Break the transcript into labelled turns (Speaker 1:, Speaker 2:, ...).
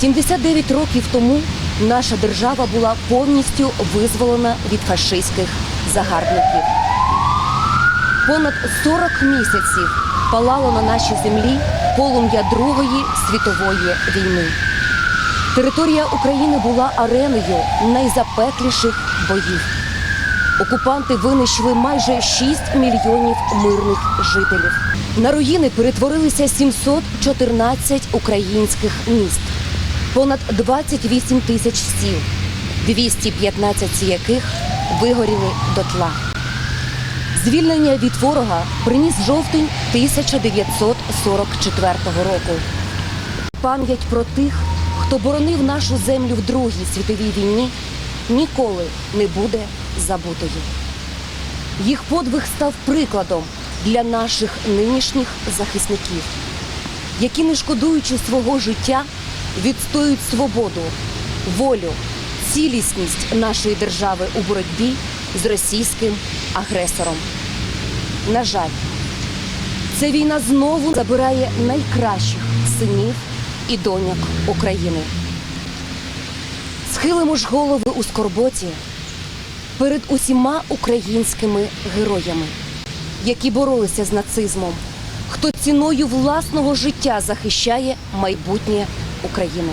Speaker 1: 79 років тому наша держава була повністю визволена від фашистських загарбників. Понад 40 місяців палало на нашій землі полум'я Другої світової війни. Територія України була ареною найзапекліших боїв. Окупанти винищили майже 6 мільйонів мирних жителів. На руїни перетворилися 714 українських міст, понад 28 тисяч сіл, 215 з яких вигоріли дотла. Звільнення від ворога приніс жовтень 1944 року. Пам'ять про тих, хто боронив нашу землю в Другій світовій війні, ніколи не буде забутою. Їх подвиг став прикладом для наших нинішніх захисників, які, не шкодуючи свого життя, відстоюють свободу, волю, цілісність нашої держави у боротьбі з російським агресором. На жаль, ця війна знову забирає найкращих синів і доньок України. Схилимо ж голови у скорботі перед усіма українськими героями, які боролися з нацизмом, хто ціною власного життя захищає майбутнє України.